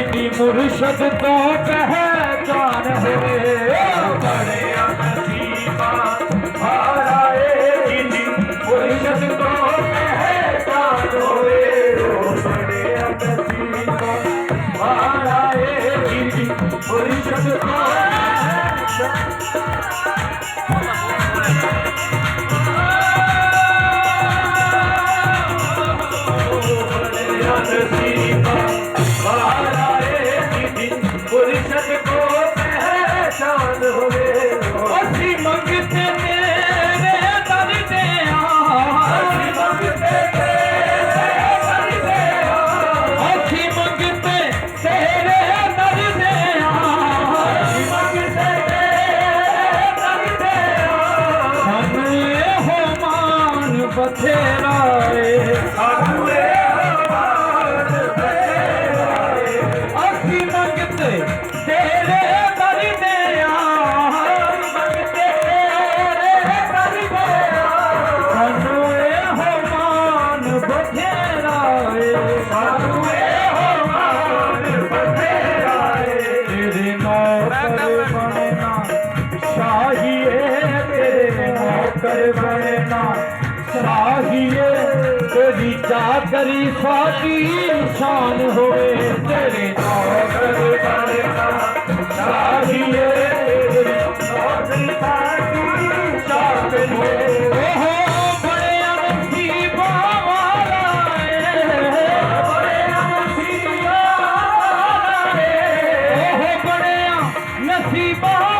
मेरी मुर्शद तो पहचान है ਬਣਨਾ ਸ਼ਾਹੀਏ ਤੇਰੀ ਚਾਕਰੀ ਸਾਡੀ ਸ਼ਾਨ ਹੋਵੇ ਤੇਰੇ ਨੌਕਰ ਬਣਨਾ ਚਾਹੀਏ ਤੇਰੀ ਨੌਕਰੀ ਸਾਡੀ ਚਾਕਰੀ ਉਹ ਬੜਿਆ ਨਸੀਬਾਂ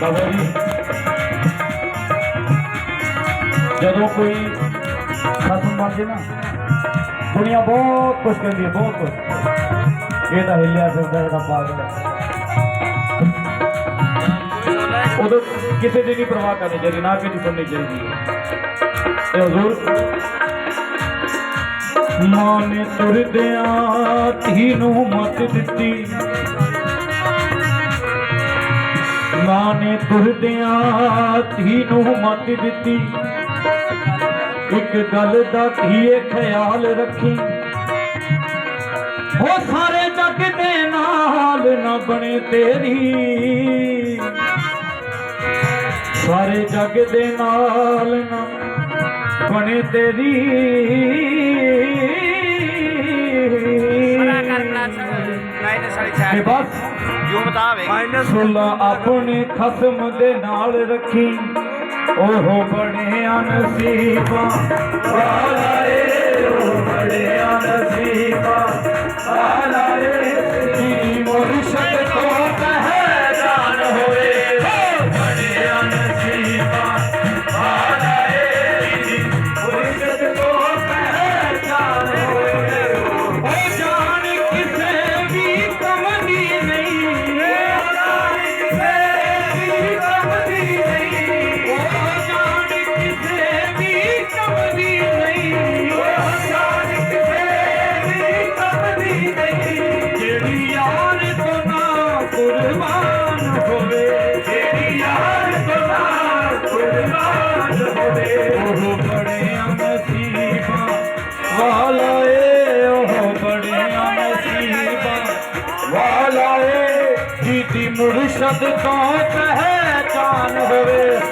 ਬਾਬਾ ਜੀ। ਜਦੋਂ ਕੋਈ ਖਸਮ ਬਣ ਜੇ ਨਾ, ਦੁਨੀਆ ਬਹੁਤ ਕੁਝ ਕਹਿੰਦੀ ਹੈ, ਬਹੁਤ ਕੁਝ ਇਹ ਤਾਂ ਹਿੱਲਿਆ ਫਿਰਦਾ ਇਹਦਾ ਪਾਗਲ ਹੈ। ਉਦੋਂ ਕਿਸੇ ਦੀ ਨਹੀਂ ਪਰਵਾਹ ਕਰਨੀ ਚਾਹੀਦੀ, ਨਾ ਕਿਸੇ ਸੁਣਨੀ ਚਾਹੀਦੀ ਹੈ। ਤੇ ਹਜ਼ੂਰ, ਮਾਂ ਨੇ ਤੁਰਦਿਆਂ ਧੀ ਨੂੰ ਮਤ ਦਿੱਤੀ। ਮਾਂ ਨੇ ਤੁਰਦਿਆਂ ਧੀ ਨੂੰ ਮਤ ਦਿੱਤੀ ਇੱਕ ਗੱਲ ਦਾ ਧੀਏ ਖਿਆਲ ਰੱਖੀ ਉਹ ਸਾਰੇ ਜੱਗ ਦੇ ਨਾਲ ਨਾ ਬਣੇ ਤੇਰੀ ਸਾਰੇ ਜੱਗ ਦੇ ਨਾਲ ਨਾ ਬਣੇ ਤੇਰੀ ਤੇ ਬਸ ਜੋ ਬਤਾਵੇ ਸੁਲਾ ਆਪਣੇ ਖਸਮ ਦੇ ਨਾਲ ਰੱਖੀ। ਉਹ ਬਣਿਆ ਨਸੀਬਾਂ, ਵਾਲਾ ਏ ਉਹ ਬਣਿਆ ਨਸੀਬਾਂ, ਵਾਲਾ तो को पहचान होवे